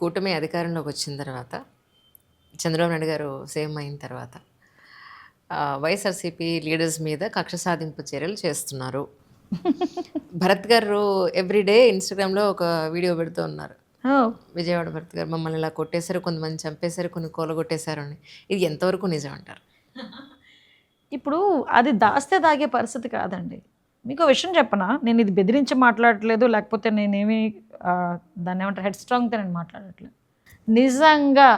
కూటమి అధికారంలోకి వచ్చిన తర్వాత చంద్రబాబు నాయుడు గారు సీఎం అయిన తర్వాత వైఎస్ఆర్సీపీ లీడర్స్ మీద కక్ష సాధింపు చర్యలు చేస్తున్నారు. భరత్ గారు ఎవ్రీడే ఇన్స్టాగ్రామ్లో ఒక వీడియో పెడుతూ ఉన్నారు. విజయవాడ భరత్ గారు మమ్మల్ని ఇలా కొట్టేశారు కొంతమంది చంపేశారు కొన్ని కూలగొట్టేశారు అని. ఇది ఎంతవరకు నిజం అంటారు? ఇప్పుడు అది దాస్తే దాగే పరిస్థితి కాదండి. మీకు విషయం చెప్పనా? నేను ఇది బెదిరించి మాట్లాడట్లేదు లేకపోతే నేనేమి దాన్ని ఏమంటారు? హెడ్ స్ట్రాంగ్తో నేను మాట్లాడట్లేదు నిజంగా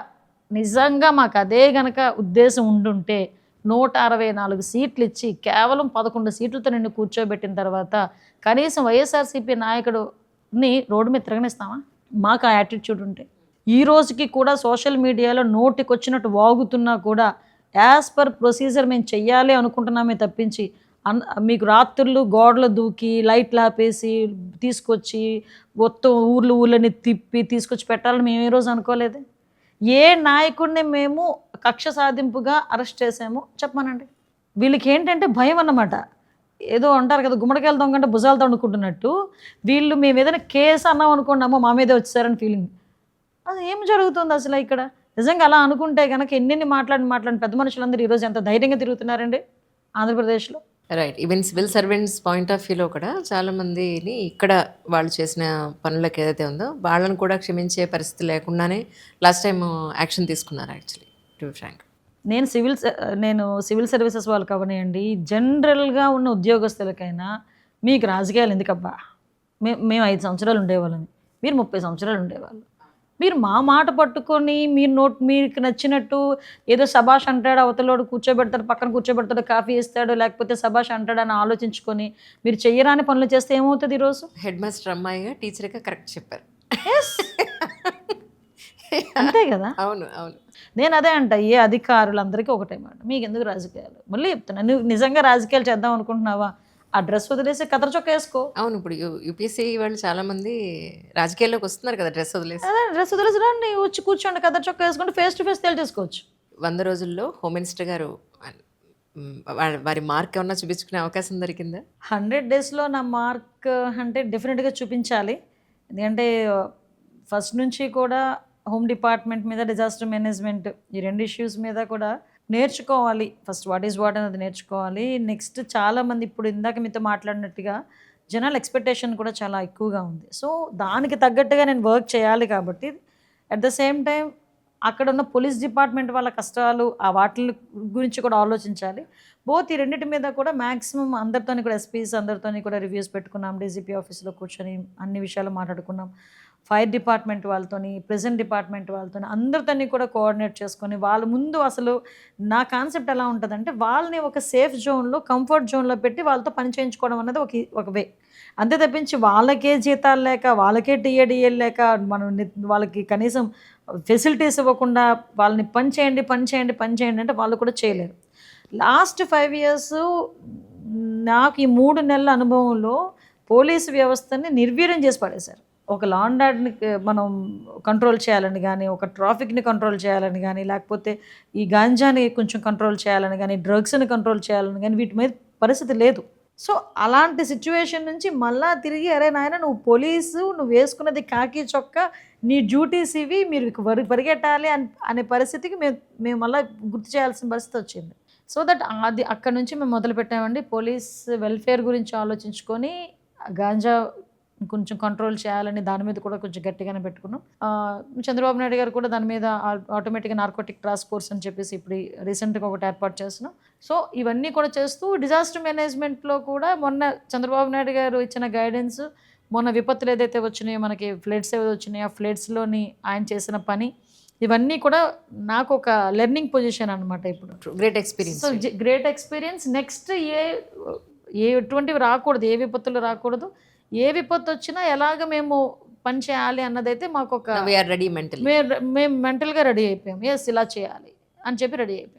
నిజంగా మాకు అదే గనక ఉద్దేశం ఉండుంటే నూట అరవై నాలుగు సీట్లు ఇచ్చి కేవలం పదకొండు సీట్లతో నిన్ను కూర్చోబెట్టిన తర్వాత కనీసం వైఎస్ఆర్సీపీ నాయకుడుని రోడ్డు మీద తిరగనిస్తామా మాకు ఆ యాటిట్యూడ్ ఉంటే. ఈ రోజుకి కూడా సోషల్ మీడియాలో నోటికొచ్చినట్టు వాగుతున్నా కూడా యాజ్ పర్ ప్రొసీజర్ మేము చెయ్యాలి అనుకుంటున్నామే తప్పించి మీకు రాత్రులు గోడలు దూకి లైట్లు ఆపేసి తీసుకొచ్చి మొత్తం ఊర్లు ఊర్లని తిప్పి తీసుకొచ్చి పెట్టాలని మేము ఏ రోజు అనుకోలేదే. ఏ నాయకుడిని మేము కక్ష సాధింపుగా అరెస్ట్ చేసాము చెప్పమనండి. వీళ్ళకి ఏంటంటే భయం అన్నమాట. ఏదో అంటారు కదా గుమ్మడికాయలు దొంగంటే భుజాలు తండుకుంటున్నట్టు వీళ్ళు మేము ఏదైనా కేసు అన్నాం అనుకోండి అమ్మో మా మీదే వచ్చారని ఫీలింగ్ అది ఏం జరుగుతుంది అసలు ఇక్కడ? నిజంగా అలా అనుకుంటే కనుక ఎన్నెన్ని మాట్లాడి మాట్లాడి పెద్ద మనుషులందరూ ఈరోజు ఎంత ధైర్యంగా తిరుగుతున్నారండి? ఆంధ్రప్రదేశ్లో. Right even civil servants point of వ్యూలో కూడా చాలామందిని ఇక్కడ వాళ్ళు చేసిన పనులకు ఏదైతే ఉందో వాళ్ళని కూడా క్షమించే పరిస్థితి లేకుండానే లాస్ట్ టైం యాక్షన్ తీసుకున్నారు యాక్చువల్లీ టు ఫ్రాంక్ నేను సివిల్ స- నేను సివిల్ సర్వీసెస్ వాళ్ళకి అవనియండి జనరల్గా ఉన్న ఉద్యోగస్తులకైనా మీకు రాజకీయాలు ఎందుకబ్బా? మే మేము ఐదు సంవత్సరాలు ఉండేవాళ్ళని మీరు ముప్పై సంవత్సరాలు ఉండేవాళ్ళు. మీరు మా మాట పట్టుకొని మీరు నోట్ మీకు నచ్చినట్టు ఏదో సభాష్ అంటాడు అవతలోడు కూర్చోబెడతాడు పక్కన కూర్చోబెడతాడు కాఫీ ఇస్తాడు లేకపోతే సభాష్ అంటాడు అని ఆలోచించుకొని మీరు చెయ్యరాని పనులు చేస్తే ఏమవుతుంది ఈరోజు? హెడ్ మాస్టర్ అమ్మాయిగా టీచర్గా కరెక్ట్ చెప్పారు. అంతే కదా? అవును అవును. నేను అదే అంట ఏ అధికారులందరికీ ఒకటే మాట మీకు ఎందుకు రాజకీయాలు? మళ్ళీ చెప్తున్నా నువ్వు నిజంగా రాజకీయాలు చేద్దాం అనుకుంటున్నావా? ఆ డ్రెస్ వదిలేసి కథర చొక్క వేసుకో. అవును ఇప్పుడు యూపీఎస్సీ వాళ్ళు చాలా మంది రాజకీయాల్లోకి వస్తున్నారు కదా డ్రెస్ వదిలేసి. అదే డ్రెస్ వదిలేసి రండి వచ్చి కూర్చోండి కథర చొక్క వేసుకుంటే ఫేస్ టు ఫేస్ తేల్చేసుకోవచ్చు వంద రోజుల్లో హోమ్ మినిస్టర్ గారు మ్, వా- వారి మార్క్ ఏమన్నా చూపించుకునే అవకాశం దొరికిందా? హండ్రెడ్ డేస్లో నా మార్క్ అంటే డెఫినెట్గా చూపించాలి. ఎందుకంటే ఫస్ట్ నుంచి కూడా హోమ్ డిపార్ట్మెంట్ మీద డిజాస్టర్ మేనేజ్మెంట్ ఈ రెండు ఇష్యూస్ మీద కూడా నేర్చుకోవాలి. ఫస్ట్ వాట్ ఈస్ వాట్ అనేది నేర్చుకోవాలి. నెక్స్ట్ చాలామంది ఇప్పుడు ఇందాక మీతో మాట్లాడినట్టుగా జనాల ఎక్స్పెక్టేషన్ కూడా చాలా ఎక్కువగా ఉంది. సో దానికి తగ్గట్టుగా నేను వర్క్ చేయాలి కాబట్టి అట్ ద సేమ్ టైం అక్కడ ఉన్న పోలీస్ డిపార్ట్మెంట్ వాళ్ళ కష్టాలు ఆ వాటి గురించి కూడా ఆలోచించాలి. బోత్ ఈ రెండింటి మీద కూడా మ్యాక్సిమం అందరితోని కూడా ఎస్పీస్ అందరితోని కూడా రివ్యూస్ పెట్టుకున్నాం. డీజీపీ ఆఫీస్లో కూర్చొని అన్ని విషయాలు మాట్లాడుకున్నాం. ఫైర్ డిపార్ట్మెంట్ వాళ్ళతోని ప్రెజెంట్ డిపార్ట్మెంట్ వాళ్ళతోని అందరితోని కూడా కోఆర్డినేట్ చేసుకొని వాళ్ళ ముందు అసలు నా కాన్సెప్ట్ ఎలా ఉంటుందంటే వాళ్ళని ఒక సేఫ్ జోన్లో కంఫర్ట్ జోన్లో పెట్టి వాళ్ళతో పని చేయించుకోవడం అనేది ఒక ఒక వే. అంతే తప్పించి వాళ్ళకే జీతాలు లేక వాళ్ళకే టీఏడిఎల్ లేక మనం వాళ్ళకి కనీసం ఫెసిలిటీస్ ఇవ్వకుండా వాళ్ళని పని చేయండి పని చేయండి పని చేయండి అంటే వాళ్ళు కూడా చేయలేరు. లాస్ట్ ఫైవ్ ఇయర్స్ నాకు ఈ మూడు నెలల అనుభవంలో పోలీసు వ్యవస్థని నిర్వీర్యం చేసి పడేశారు ఒక లాండ్ ఆర్డర్ని మనం కంట్రోల్ చేయాలని కానీ ఒక ట్రాఫిక్ని కంట్రోల్ చేయాలని కానీ లేకపోతే ఈ గాంజాని కొంచెం కంట్రోల్ చేయాలని కానీ డ్రగ్స్ని కంట్రోల్ చేయాలని కానీ వీటి మీద పరిస్థితి లేదు. సో అలాంటి సిచ్యువేషన్ నుంచి మళ్ళా తిరిగి అరే నాయన నువ్వు పోలీసు నువ్వు వేసుకున్నది కాకి చొక్క నీ డ్యూటీస్ ఇవి మీరు వరి పరిగెట్టాలి అని అనే పరిస్థితికి మేము మేము మళ్ళీ గుర్తు చేయాల్సిన పరిస్థితి వచ్చింది. సో దట్ అది అక్కడ నుంచి మేము మొదలు పెట్టామండి పోలీస్ వెల్ఫేర్ గురించి ఆలోచించుకొని గాంజా కొంచెం కంట్రోల్ చేయాలని దాని మీద కూడా కొంచెం గట్టిగానే పెట్టుకున్నాం. చంద్రబాబు నాయుడు గారు కూడా దాని మీద ఆటోమేటిక్గా నార్కోటిక్ టాస్క్ ఫోర్స్ అని చెప్పేసి ఇప్పుడు రీసెంట్గా ఒకటి ఏర్పాటు చేస్తున్నాం. సో ఇవన్నీ కూడా చేస్తూ డిజాస్టర్ మేనేజ్మెంట్లో కూడా మొన్న చంద్రబాబు నాయుడు గారు ఇచ్చిన గైడెన్స్ మొన్న విపత్తులు ఏదైతే వచ్చినాయో మనకి ఫ్లడ్స్ ఏవైతే వచ్చినాయో ఆ ఫ్లడ్స్లోని ఆయన చేసిన పని ఇవన్నీ కూడా నాకు ఒక లెర్నింగ్ పొజిషన్ అనమాట ఇప్పుడు. Great experience so great experience next ఏ ఏ ఎటువంటివి రాకూడదు ఏ విపత్తులు రాకూడదు. ఏ విపత్తు వచ్చినా ఎలాగ మేము పని చేయాలి అన్నదైతే మాకు ఒక వీఆర్ రెడీ మెంటల్ మేము మెంటల్గా రెడీ అయిపోయాం. ఎస్ ఇలా చేయాలి అని చెప్పి రెడీ అయిపోయాం.